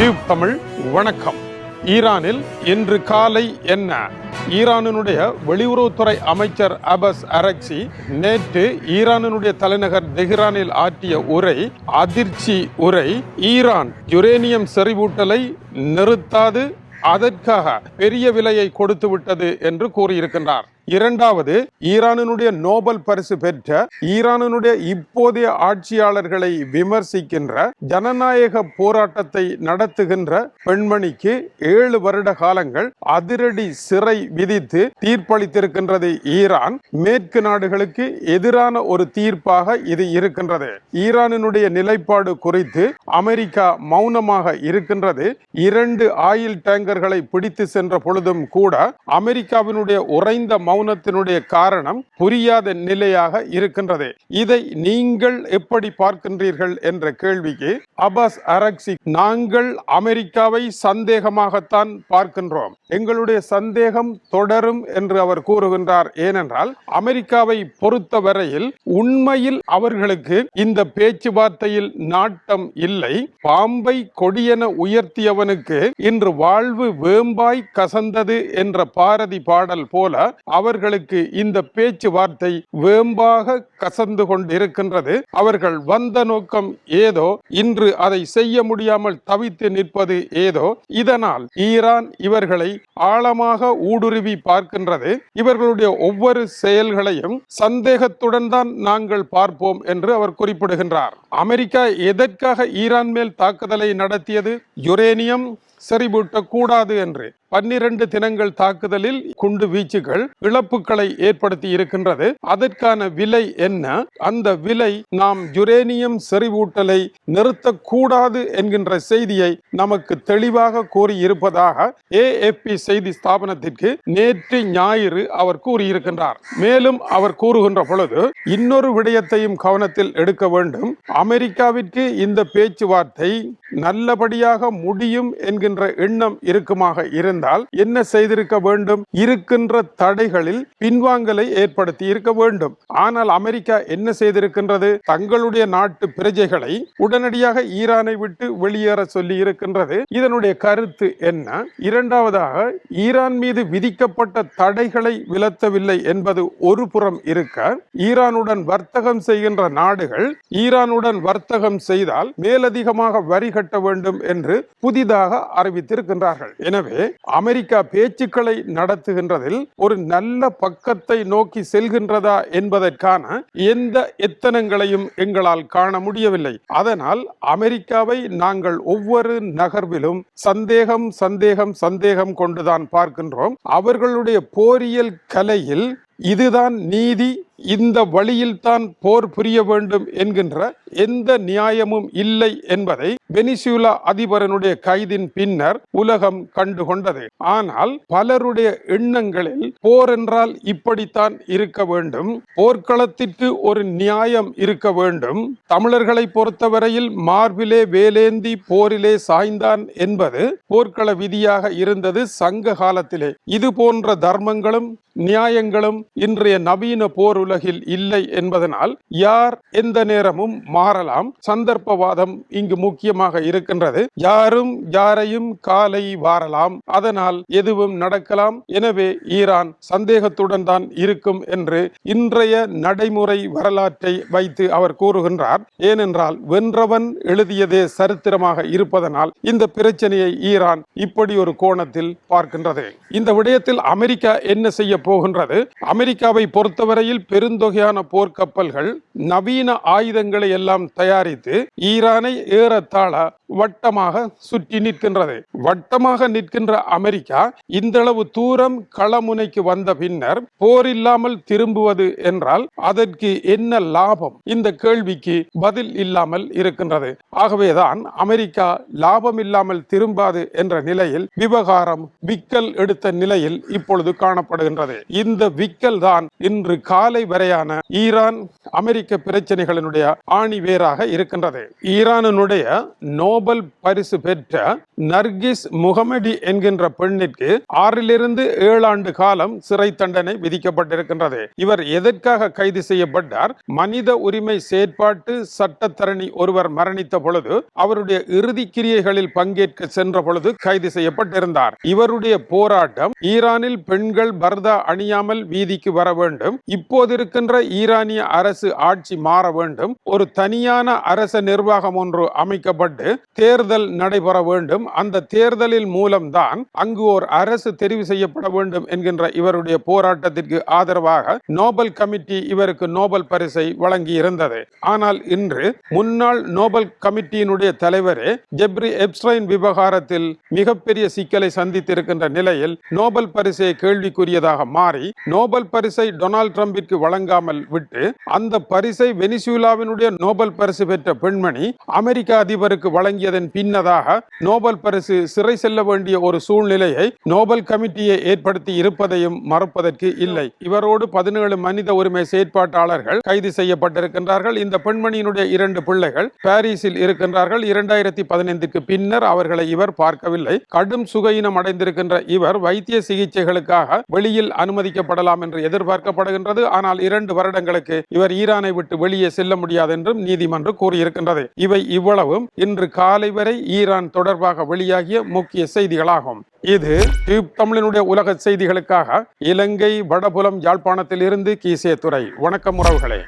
Tube Tamil வணக்கம். ஈரானில் இன்று காலை என்ன? ஈரானினுடைய வெளியுறவுத்துறை அமைச்சர் அபஸ் அரக்சி நேற்று ஈரானினுடைய தலைநகர் தெஹ்ரானில் ஆற்றிய உரை அதிர்ச்சி உரை ஈரான் யுரேனியம் செறிவூட்டலை நிறுத்தாது அதற்காக பெரிய விலையை கொடுத்து விட்டது என்று கூறியிருக்கின்றார். இரண்டாவது ஈரானினுடைய நோபல் பரிசு பெற்ற ஈரானினுடைய இப்போதைய ஆட்சியாளர்களை விமர்சிக்கின்ற ஜனநாயக போராட்டத்தை நடத்துகின்ற பெண்மணிக்கு ஏழு வருட காலங்கள் அதிரடி சிறை விதித்து தீர்ப்பளித்திருக்கின்றது ஈரான். மேற்கு நாடுகளுக்கு எதிரான ஒரு தீர்ப்பாக இது இருக்கின்றது. ஈரானினுடைய நிலைப்பாடு குறித்து அமெரிக்கா மௌனமாக இருக்கின்றது. இரண்டு ஆயில் டேங்கர்களை பிடித்து சென்ற பொழுதும் கூட அமெரிக்காவினுடைய உறைந்த மௌனத்தினுடைய காரணம் புரியாத நிலையாக இருக்கின்றது. இதை நீங்கள் எப்படி பார்க்கின்றீர்கள் என்ற கேள்விக்கு அபாஸ் அரக்சி நாங்கள் அமெரிக்காவை சந்தேகமாகத்தான் பார்க்கின்றோம். எங்களுடைய சந்தேகம் தொடரும் என்று அவர் கூறுகின்றார். ஏனென்றால் அமெரிக்காவை பொறுத்தவரையில் உண்மையில் அவர்களுக்கு இந்த பேச்சுவார்த்தையில் நாட்டம் இல்லை. பாம்பை கொடியென உயர்த்தியவனுக்கு இன்று வாழ்வு வேம்பாய் கசந்தது என்ற பாரதி பாடல் போல அவர் அவர்களுக்கு இந்த பேச்சுவார்த்தை வேம்பாக கசந்து கொண்டிருக்கின்றது. அவர்கள் வந்த நோக்கம் ஏதோ இன்று அதை செய்ய முடியாமல் தவித்து நிற்பது ஏதோ. இதனால் ஈரான் இவர்களை ஆழமாக ஊடுருவி பார்க்கின்றது. இவர்களுடைய ஒவ்வொரு செயல்களையும் சந்தேகத்துடன் தான் நாங்கள் பார்ப்போம் என்று அவர் குறிப்பிடுகின்றார். அமெரிக்கா எதற்காக ஈரான் மேல் தாக்குதலை நடத்தியது? யுரேனியம் செறிவூட்டக்கூடாது என்று. பன்னிரண்டு தினங்கள் தாக்குதலில் குண்டு வீச்சுகள் இழப்புகளை ஏற்படுத்தி இருக்கின்றது. அதற்கான விலை என்ன? அந்த விலை நாம் யுரேனியம் செறிவூட்டலை நிறுத்தக்கூடாது என்கின்ற செய்தியை நமக்கு தெளிவாக கூறியிருப்பதாக ஏஎப்பி செய்தி ஸ்தாபனத்திற்கு நேற்று ஞாயிறு அவர் கூறியிருக்கின்றார். மேலும் அவர் கூறுகின்ற பொழுது இன்னொரு விடயத்தையும் கவனத்தில் எடுக்க வேண்டும். அமெரிக்காவிற்கு இந்த பேச்சுவார்த்தை நல்லபடியாக முடியும் என்கின்ற எண்ணம் இருக்குமாக இருந்தால் என்ன செய்திருக்க வேண்டும்? இருக்கின்ற தடைகளில் பின்வாங்கலை ஏற்படுத்தி இருக்க வேண்டும். ஆனால் அமெரிக்கா என்ன செய்திருக்கின்றது? தங்களுடைய நாட்டு பிரஜைகளை உடனடியாக ஈரானை விட்டு வெளியேற சொல்லி இருக்கின்றது. இதனுடைய கருத்து என்ன? இரண்டாவதாக ஈரான் மீது விதிக்கப்பட்ட தடைகளை விலத்தவில்லை என்பது ஒரு புறம் இருக்க ஈரானுடன் வர்த்தகம் செய்கின்ற நாடுகள் ஈரானுடன் வர்த்தகம் செய்தால் மேலதிகமாக வரி கட்ட வேண்டும் என்று புதிதாக அறிவித்திருக்கின்றார்கள். எனவே அமெரிக்கா பேச்சுக்களை நடத்துகின்றதில் ஒரு நல்ல பக்கத்தை நோக்கி செல்கின்றதா என்பதற்கான எந்த எத்தனங்களையும் எங்களால் காண முடியவில்லை. அதனால் அமெரிக்காவை நாங்கள் ஒவ்வொரு நகர்விலும் சந்தேகம் சந்தேகம் சந்தேகம் கொண்டுதான் பார்க்கின்றோம். அவர்களுடைய போரியல் கலையில் இதுதான் நீதி இந்த வழியில்தான் போர் புரிய வேண்டும் என்கின்ற எந்த நியாயமும் இல்லை என்பதை வெனிசுலா அதிபரனுடைய கைதின் பின்னர் உலகம் கண்டுகொண்டது ஆனால் பலருடைய எண்ணங்களில் போர் என்றால் இப்படித்தான் இருக்க வேண்டும். போர்க்களத்திற்கு ஒரு நியாயம் இருக்க வேண்டும். தமிழர்களை பொறுத்தவரையில் மார்பிலே வேலேந்தி போரிலே சாய்ந்தான் என்பது போர்க்கள விதியாக இருந்தது சங்க காலத்திலே. இது போன்ற தர்மங்களும் நியாயங்களும் இன்றைய நவீன போர் உலகில் இல்லை என்பதனால் யார் எந்த நேரமும் மாறலாம். சந்தர்ப்பவாதம் இங்கு முக்கியமாக இருக்கின்றது. யாரும் யாரையும் காலை வாரலாம். அதனால் எதுவும் நடக்கலாம். எனவே ஈரான் சந்தேகத்துடன் தான் இருக்கும் என்று இன்றைய நடைமுறை வரலாற்றை வைத்து அவர் கூறுகின்றார். ஏனென்றால் வென்றவன் எழுதியதே சரித்திரமாக இருப்பதனால் இந்த பிரச்சனையை ஈரான் இப்படி ஒரு கோணத்தில் பார்க்கின்றது. இந்த விடயத்தில் அமெரிக்கா என்ன செய்ய போகின்றது? அமெரிக்காவை பொறுத்தவரையில் பெருந்தொகையான போர்க்கப்பல்கள் நவீன ஆயுதங்களை எல்லாம் தயாரித்து ஈரானை ஏறத்தாழ வட்டமாக சுற்றி நிற்கின்றது. வட்டமாக நிற்கின்ற அமெரிக்கா இந்தளவு தூரம் களமுனைக்கு வந்த பின்னர் போர் இல்லாமல் திரும்புவது என்றால் அதற்கு என்ன லாபம்? இந்த கேள்விக்கு பதில் இல்லாமல் இருக்கின்றது. ஆகவேதான் அமெரிக்கா லாபம் இல்லாமல் திரும்பாது என்ற நிலையில் விவகாரம் விக்கல் எடுத்த நிலையில் இப்பொழுது காணப்படுகின்றது. இந்த விக்கல் தான் இன்று காலை வரையான ஈரான் அமெரிக்க பிரச்சனைகளினுடைய ஆணி வேராக இருக்கின்றது. ஈரானினுடைய நோ நோபல் பரிசு பெற்ற நர்கிஸ் முகமடி என்கின்ற பெண்ணிற்கு ஆறிலிருந்து ஏழு ஆண்டு காலம் சிறை தண்டனை விதிக்கப்பட்டிருக்கின்றது. இவர் எதற்காக கைது செய்யப்பட்டார்? மனித உரிமை செயற்பாட்டு சட்டத்தரணி ஒருவர் மரணித்த பொழுது அவருடைய இறுதி கிரியைகளில் பங்கேற்க சென்ற பொழுது கைது செய்யப்பட்டிருந்தார். இவருடைய போராட்டம் ஈரானில் பெண்கள் பர்தா அணியாமல் வீதிக்கு வர வேண்டும் இப்போது இருக்கின்ற ஈரானிய அரசு ஆட்சி மாற வேண்டும் ஒரு தனியான அரச நிர்வாகம் ஒன்று அமைக்கப்பட்டு தேர்தல் நடைபெற வேண்டும். அந்த தேர்தலில் மூலம்தான் அங்கு ஓர் அரசு தெரிவு செய்யப்பட வேண்டும் என்கின்ற இவருடைய போராட்டத்திற்கு ஆதரவாக நோபல் கமிட்டி இவருக்கு நோபல் பரிசை வழங்கி இருந்தது ஆனால் இன்று முன்னாள் நோபல் கமிட்டியினுடைய தலைவரே ஜெப்ரி எப்ஸ்டைன் விவகாரத்தில் மிகப்பெரிய சிக்கலை சந்தித்திருக்கின்ற நிலையில் நோபல் பரிசை கேள்விக்குரியதாக மாறி நோபல் பரிசை டொனால்ட் ட்ரம்பிற்கு வழங்காமல் விட்டு அந்த பரிசை வெனிசுலாவினுடைய நோபல் பரிசு பெற்ற பெண்மணி அமெரிக்க அதிபருக்கு வழங்கி வழங்கியதன் பின்னதாக நோபல் பரிசு சிறை செல்ல வேண்டிய ஒரு சூழ்நிலையை நோபல் கமிட்டியை ஏற்படுத்தி இருப்பதையும் மறுப்பதற்கு இல்லை. இவரோடு பதினேழு மனித உரிமை செயற்பாட்டாளர்கள் கைது செய்யப்பட்டிருக்கின்றார்கள். இந்த பெண்மணியினுடைய இரண்டு பிள்ளைகள் பாரிஸில் இருக்கின்றார்கள். இரண்டாயிரத்தி பதினைந்துக்கு பின்னர் அவர்களை இவர் பார்க்கவில்லை. கடும் சுகையினம் அடைந்திருக்கின்ற இவர் வைத்திய சிகிச்சைகளுக்காக வெளியில் அனுமதிக்கப்படலாம் என்று எதிர்பார்க்கப்படுகின்றது. ஆனால் இரண்டு வருடங்களுக்கு இவர் ஈரானை விட்டு வெளியே செல்ல முடியாது என்றும் நீதிமன்றம் கூறியிருக்கின்றது. இவை இவ்வளவும். இன்று காலை வரை ஈரான் தொடர்பாக வெளியாகிய முக்கிய செய்திகளாகும். இது டியூப் தமிழனுடைய உலக செய்திகளுக்காக இலங்கை வடபுலம் யாழ்ப்பாணத்தில் இருந்து கீசே துறை. வணக்கம் உறவுகளே.